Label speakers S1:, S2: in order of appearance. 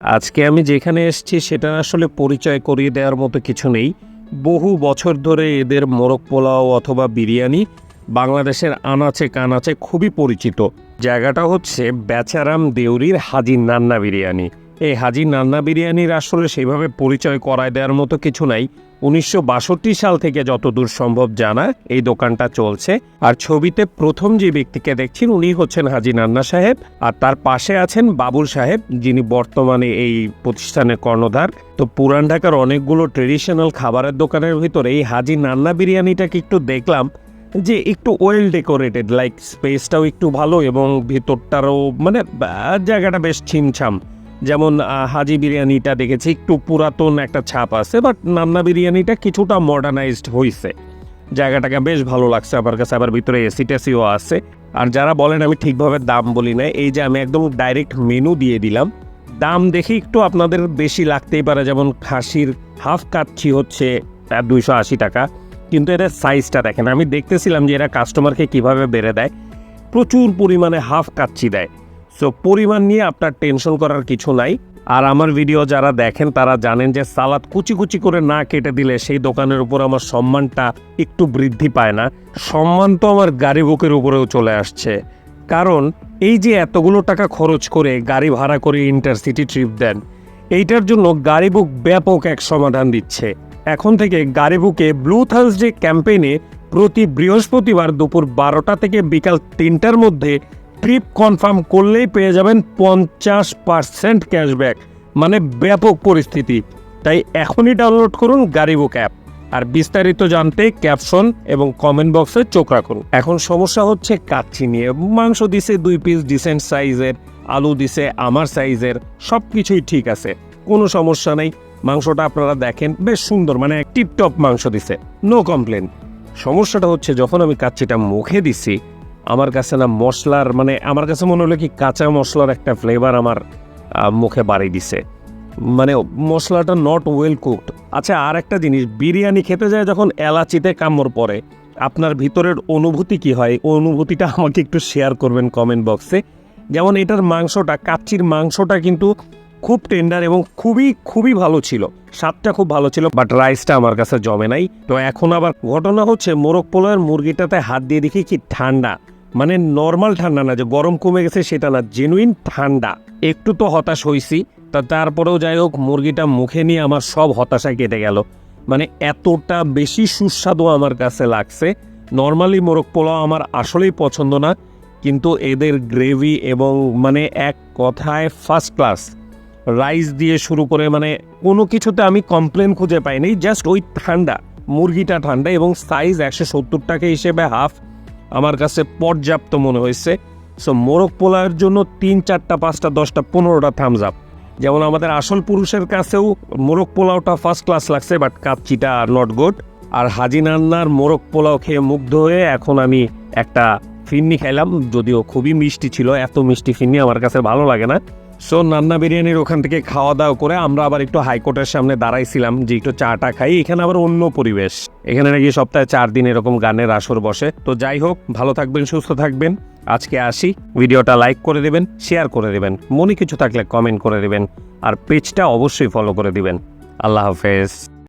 S1: আজকে আমি যেখানে এসেছি সেটা আসলে পরিচয় করিয়ে দেওয়ার মতো কিছু নেই। বহু বছর ধরে এদের মোরগ পোলাও অথবা বিরিয়ানি বাংলাদেশের আনাচে কানাচে খুবই পরিচিত। জায়গাটা হচ্ছে বেচারাম দেউরির হাজির নান্না বিরিয়ানি। এই হাজি নান্না বিরিয়ানির আসলে সেইভাবে পরিচয় করায় দেওয়ার মতো কিছু নাই। উনিশশো বাষট্টি সাল থেকে যতদূর সম্ভব জানা এই দোকানটা চলছে। আর ছবিতে প্রথম যে ব্যক্তিকে দেখছেন উনি হচ্ছেন হাজি নান্না সাহেব। আর তার পাশে আছেন বাবুল সাহেব, যিনি বর্তমানে এই প্রতিষ্ঠানের কর্ণধার। তো পুরান ঢাকার অনেকগুলো ট্রেডিশনাল খাবারের দোকানের ভিতরে এই হাজি নান্না বিরিয়ানিটাকে একটু দেখলাম যে একটু ওয়েল ডেকোরেটেড লাইক স্পেসটাও একটু ভালো এবং ভিতরটারও মানে জায়গাটা বেশ ছিমছাম। যেমন হাজি বিরিয়ানিটা দেখেছি, একটু পুরাতন একটা ছাপ আছে বাট নান্না বিরিয়ানিটা কিছুটা মডার্নাইজড হয়েছে জায়গাটাকে বেশ ভালো লাগছে আমার কাছে, আবার ভিতরে এসি টেসিও আছে। আর যারা বলেন আমি ঠিকভাবে দাম বলি না এই যে আমি একদম ডাইরেক্ট মেনু দিয়ে দিলাম। দাম দেখে একটু আপনাদের বেশি লাগতেই পারে, যেমন খাসির হাফ কাচ্ছি হচ্ছে দুইশো আশি টাকা। কিন্তু এদের সাইজটা দেখেন, আমি দেখতেছিলাম যে এরা কাস্টমারকে কীভাবে বেড়ে দেয়। প্রচুর পরিমাণে হাফ কাচ্ছি দেয়। সো পরিমাণ নিয়ে আপনার টেনশন করার কিছু নাই। আর আমার ভিডিও যারা দেখেন, তারা জানেন যে সালাদ কুচি কুচি করে না কেটে দিলে সেই দোকানের উপর আমার সম্মানটা একটু বৃদ্ধি পায় না। সম্মান তো আমার গাড়ি বুকের উপরেও চলে আসছে। কারণ, এই যে এতগুলো টাকা খরচ করে গাড়ি ভাড়া করে ইন্টারসিটি ট্রিপ দেন, এইটার জন্য গাড়ি বুক ব্যাপক এক সমাধান দিচ্ছে। এখন থেকে গাড়ি বুকে ব্লু থার্সডে ক্যাম্পেইনে প্রতি বৃহস্পতিবার দুপুর বারোটা থেকে বিকাল তিনটার মধ্যে ট্রিপ কনফার্ম করলেই পেয়ে যাবেন পঞ্চাশ পার্সেন্ট ক্যাশব্যাক। মানে ব্যাপক পরিস্থিতি। তাই এখনই ডাউনলোড করুন গাড়িবুক অ্যাপ আর বিস্তারিত জানতে ক্যাপশন এবং কমেন্ট বক্সে চোখ রাখুন। এখন সমস্যা হচ্ছে কাচ্চি নিয়ে। মাংস দিছে দুই পিস ডিসেন্ট সাইজের আলু দিছে আমার সাইজের সব কিছুই ঠিক আছে। কোনো সমস্যা নেই। মাংসটা আপনারা দেখেন, বেশ সুন্দর। মানে টিপটপ মাংস দিছে। নো কমপ্লেন সমস্যাটা হচ্ছে যখন আমি কাচ্চিটা মুখে দিছি আমার কাছে না মশলার মানে আমার কাছে মনে হলো কি কাঁচা মশলার একটা ফ্লেভার আমার মুখে বাড়ি দিছে। মানে মশলাটা নট ওয়েল কুকড আচ্ছা আর একটা জিনিস, বিরিয়ানি খেতে যায় যখন এলাচিতে কামড় পড়ে, আপনার ভিতরের অনুভূতি কি হয়? অনুভূতিটা আমাকে একটু শেয়ার করবেন কমেন্ট বক্সে যেমন এটার মাংসটা, কাচ্চির মাংসটা কিন্তু খুব টেন্ডার এবং খুবই খুবই ভালো ছিল। স্বাদটা খুব ভালো ছিল বাট রাইসটা আমার কাছে জমে নাই। তো এখন আবার ঘটনা হচ্ছে, মোরগ পোলাওয়ের মুরগিটাতে হাত দিয়ে দেখি কি ঠান্ডা। মানে নর্মাল ঠান্ডা না, যে গরম কমে গেছে সেটা না জেনুইন ঠান্ডা। একটু তো হতাশ হয়েছি তা তারপরেও যাই হোক, মুরগিটা মুখে নিয়ে আমার সব হতাশা কেটে গেল। মানে এতটা বেশি সুস্বাদু আমার কাছে লাগছে। নর্মালি মোরগ পোলাও আমার আসলেই পছন্দ না, কিন্তু এদের গ্রেভি এবং মানে এক কথায় ফার্স্ট ক্লাস রাইস দিয়ে শুরু করে মানে কোনো কিছুতে আমি কমপ্লেন খুঁজে পাইনি জাস্ট ওই ঠান্ডা, মুরগিটা ঠান্ডা এবং সাইজ একশো সত্তর টাকা হিসেবে হাফ আমার কাছে পর্যাপ্ত মনে হয়েছে। সো মোরগ পোলাওয়ের জন্য তিন, চারটা, পাঁচটা, দশটা, পনেরোটা থামস আপ যেমন আমাদের আসল পুরুষের কাছেও মোরগ পোলাওটা ফার্স্ট ক্লাস লাগছে বাট কাচ্চিটা নট গুড আর হাজি নান্নার মোরগ পোলাও খেয়ে মুগ্ধ হয়ে এখন আমি একটা ফিন্নি খাইলাম, যদিও খুবই মিষ্টি ছিল, এত মিষ্টি ফিন্নি আমার কাছে ভালো লাগে না। সো নান্না বিরিয়ানির ওখান থেকে খাওয়া দাওয়া করে আমরা আবার একটু হাইকোর্টের সামনে দাঁড়াইছিলাম যে একটু চাটা খাই। এখানে আবার অন্য পরিবেশ। এখানে নাকি সপ্তাহে চার দিন এরকম গানের আসর বসে। তো যাই হোক, ভালো থাকবেন, সুস্থ থাকবেন। আজকে আসি। ভিডিওটা লাইক করে দেবেন, শেয়ার করে দেবেন। মনে কিছু থাকলে কমেন্ট করে দেবেন। আর পেজটা অবশ্যই ফলো করে দিবেন। আল্লাহ হাফেজ।